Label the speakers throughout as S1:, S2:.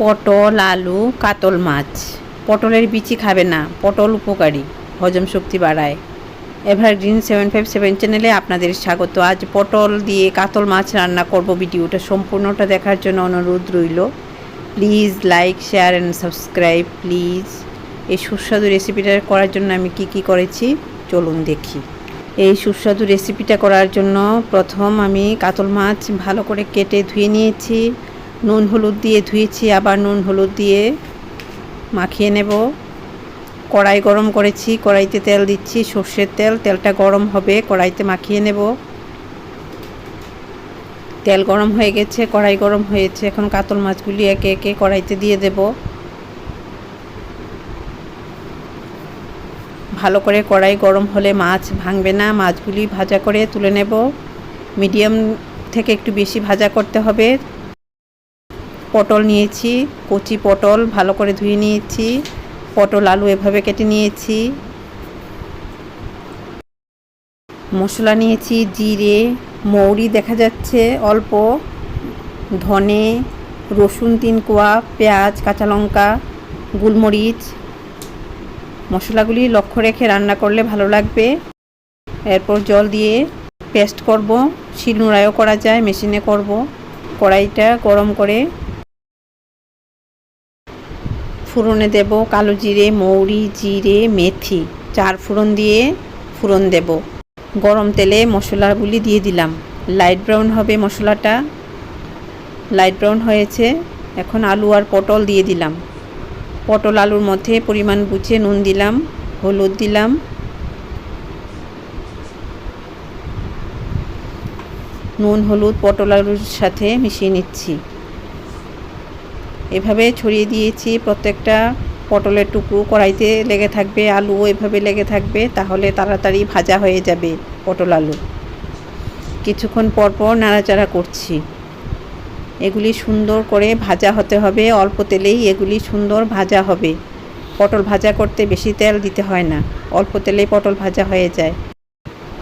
S1: পটল, আলু, কাতল মাছ। পটলের বিচি খাবে না, পটল উপকারী, হজম শক্তি বাড়ায়। এভারগ্রিন সেভেন ফাইভ সেভেন চ্যানেলে আপনাদের স্বাগত। আজ পটল দিয়ে কাতল মাছ রান্না করব ভিডিওটা সম্পূর্ণটা দেখার জন্য অনুরোধ রইল। Please like, share and subscribe, please. এই সুস্বাদু রেসিপিটা করার জন্য আমি কি কি করেছি, চলুন দেখি। এই সুস্বাদু রেসিপিটা করার জন্য প্রথম আমি কাতল মাছ ভালো করে কেটে ধুয়ে নিয়েছি। নুন হলুদ দিয়ে ধুয়েছি, আবার নুন হলুদ দিয়ে মাখিয়ে নেব। কড়াই গরম করেছি, কড়াইতে তেল দিচ্ছি, সর্ষের তেল, তেলটা গরম হবে, কড়াইতে মাখিয়ে নেব। তেল গরম হয়ে গেছে, কড়াই গরম হয়েছে, এখন কাতল মাছগুলি একে একে কড়াইতে দিয়ে দেব। ভালো করে কড়াই গরম হলে মাছ ভাঙবে না, মাছগুলি ভাজা করে তুলে নেব। মিডিয়াম থেকে একটু বেশি ভাজা করতে হবে। পটল নিয়েছি, কচি পটল ভালো করে ধুয়ে নিয়েছি, পটল আলু এভাবে কেটে নিয়েছি। মশলা নিয়েছি, জিরে, মৌরি দেখা যাচ্ছে অল্প, ধনে, রসুন তিন কোয়া, পেঁয়াজ, কাঁচা লঙ্কা, গোলমরিচ। মশলাগুলি লক্ষ্য রেখে রান্না করলে ভালো লাগবে। এরপর জল দিয়ে পেস্ট করব, শিলনোড়ায়ও করা যায়, মেশিনে করব। কড়াইটা গরম করে ফুরনে দেব কালো জিরে, মৌরি, জিরে, মেথি। চার ফুরন দিয়ে ফুরন দেব। গরম তেলে মশলাগুলি দিয়ে দিলাম। লাইট ব্রাউন হবে মশলাটা। লাইট ব্রাউন হয়েছে। এখন আলু আর পটল দিয়ে দিলাম। পটল আলুর মধ্যে পরিমাণ বুঝে নুন দিলাম, হলুদ দিলাম। নুন, হলুদ, পটল আলুর সাথে মিশিয়ে নিচ্ছি। এভাবে ছড়িয়ে দিয়েছি, প্রত্যেকটা পটলের টুকরো কড়াইতে লেগে থাকবে আলু এভাবে লেগে থাকবে, তাহলে তাড়াতাড়ি ভাজা হয়ে যাবে পটল আলু। কিছুক্ষণ পর পর নাড়াচাড়া করছি। এগুলি সুন্দর করে ভাজা হতে হবে, অল্প তেলেই এগুলি সুন্দর ভাজা হবে। পটল ভাজা করতে বেশি তেল দিতে হয় না, অল্প তেলেই পটল ভাজা হয়ে যায়।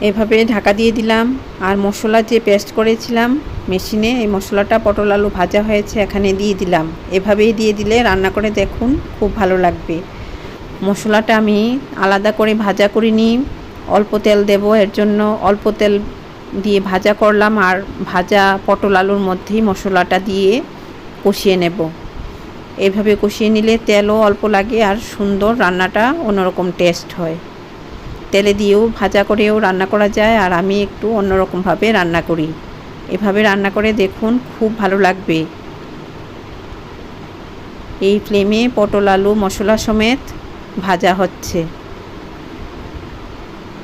S1: এভাবে ঢাকা দিয়ে দিলাম। আর মশলা যে পেস্ট করেছিলাম মেশিনে এই মশলাটা পটল আলু ভাজা হয়েছে, এখানে দিয়ে দিলাম। এভাবেই দিয়ে দিলে রান্না করে দেখুন খুব ভালো লাগবে। মশলাটা আমি আলাদা করে ভাজা করিনি। অল্প তেল দেব, এর জন্য অল্প তেল দিয়ে ভাজা করলাম আর ভাজা পটল আলুর মধ্যেই মশলাটা দিয়ে কষিয়ে নেব। এভাবে কষিয়ে নিলে তেলও অল্প লাগে আর সুন্দর রান্নাটা অন্যরকম টেস্ট হয়। তেলে দিয়েও ভাজা করেও রান্না করা যায় আর আমি একটু অন্যরকমভাবে রান্না করি। এভাবে রান্না করে দেখুন খুব ভালো লাগবে। এই ফ্লেমে পটল, আলু, মশলা সমেত ভাজা হচ্ছে।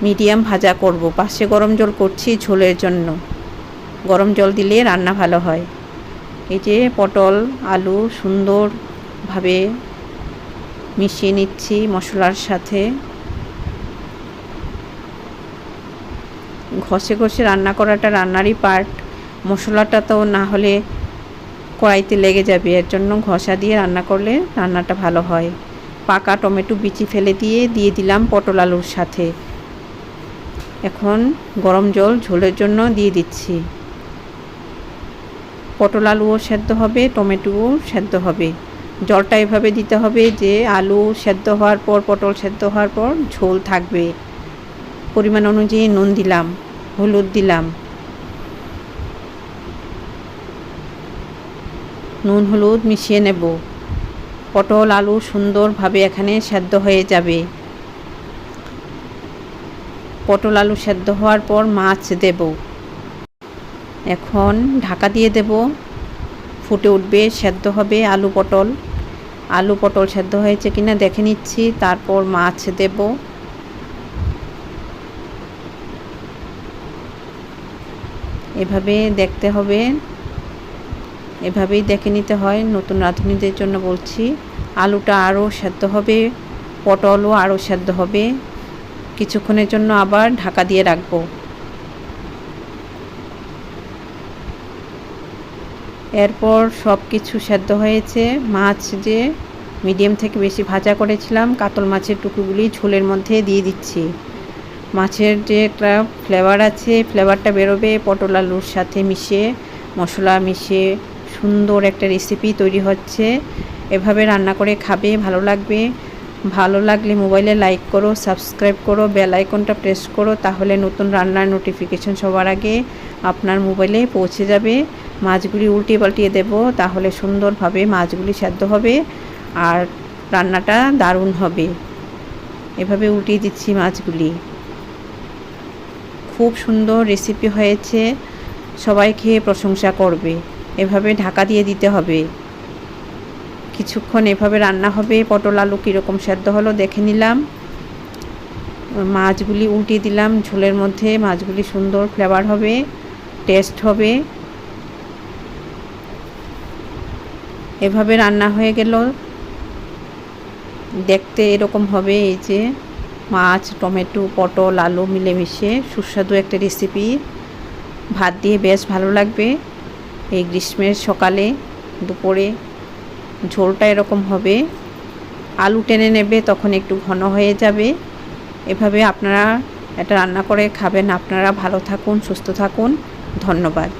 S1: মিডিয়াম ভাজা করব। পাশে গরম জল করছি ঝোলের জন্য। গরম জল দিলে রান্না ভালো হয়। এই যে পটল, আলু সুন্দরভাবে মিশিয়ে নিচ্ছি মশলার সাথে। ঘষে ঘষে রান্না করাটা রান্নারই পার্ট মশলাটা তো না হলে কড়াইতে লেগে যাবে, এর জন্য ঘষা দিয়ে রান্না করলে রান্নাটা ভালো হয়। পাকা টমেটো বিচি ফেলে দিয়ে দিয়ে দিলাম পটল আলুর সাথে। এখন গরম জল ঝোলের জন্য দিয়ে দিচ্ছি। পটল আলুও সেদ্ধ হবে, টমেটোও সেদ্ধ হবে। জলটা এভাবে দিতে হবে যে আলু সেদ্ধ হওয়ার পর, পটল সেদ্ধ হওয়ার পর ঝোল থাকবে। পরিমাণ অনুযায়ী নুন দিলাম, হলুদ দিলাম। নুন, হলুদ মিশিয়ে নেব। পটল, আলু সুন্দরভাবে এখানে সেদ্ধ হয়ে যাবে। পটল, আলু সেদ্ধ হওয়ার পর মাছ দেব। এখন ঢাকা দিয়ে দেব। ফুটে উঠবে, সেদ্ধ হবে আলু পটল। আলু পটল সেদ্ধ হয়েছে কিনা দেখে নিচ্ছি, তারপর মাছ দেব। এভাবে দেখতে হবে। এভাবেই দেখে নিতে হয়। নতুন রাঁধুনিদের জন্য বলছি, আলুটা আরও সেদ্ধ হবে, পটলও আরও সেদ্ধ হবে। কিছুক্ষণের জন্য আবার ঢাকা দিয়ে রাখব। এরপর সব কিছু সেদ্ধ হয়েছে। মাছ যে মিডিয়াম থেকে বেশি ভাজা করেছিলাম, কাতল মাছের টুকুগুলি ঝোলের মধ্যে দিয়ে দিচ্ছি। মাছের যে একটা ফ্লেভার আছে ফ্লেভারটা বেরোবে পটল আলুর সাথে মিশিয়ে, মশলা মিশিয়ে, সুন্দর একটা রেসিপি তৈরি হচ্ছে। এভাবে রান্না করে খাবে, ভালো লাগবে। ভালো লাগলে মোবাইলে লাইক করো সাবস্ক্রাইব করো বেল আইকনটা প্রেস করো, তাহলে নতুন রান্নার নোটিফিকেশন সবার আগে আপনার মোবাইলে পৌঁছে যাবে। মাছগুলি উল্টিয়ে পাল্টিয়ে দেবো, তাহলে সুন্দরভাবে মাছগুলি সেদ্ধ হবে আর রান্নাটা দারুণ হবে। এভাবে উল্টিয়ে দিচ্ছি মাছগুলি। খুব সুন্দর রেসিপি হয়েছে। সবাই খেয়ে প্রশংসা করবে। এভাবে ঢাকা দিয়ে দিতে হবে। কিছুক্ষণ এভাবে রান্না হবে। পটল আলু কীরকম সেদ্ধ হলো দেখে নিলাম। মাছগুলি উল্টিয়ে দিলাম। ঝোলের মধ্যে মাছগুলি সুন্দর ফ্লেভার হবে টেস্ট হবে। এভাবে রান্না হয়ে গেল। দেখতে এরকম হবে এই যে। মাছ, টমেটো, পটল, আলু মিলেমিশে সুস্বাদু একটা রেসিপি ভাত দিয়ে বেশ ভালো লাগবে। এই গ্রীষ্মের সকালে দুপুরে ঝোলটা এরকম হবে। আলু টেনে নেবে, তখন একটু ঘন হয়ে যাবে। এভাবে আপনারা এটা রান্না করে খাবেন। আপনারা ভালো থাকুন, সুস্থ থাকুন। ধন্যবাদ।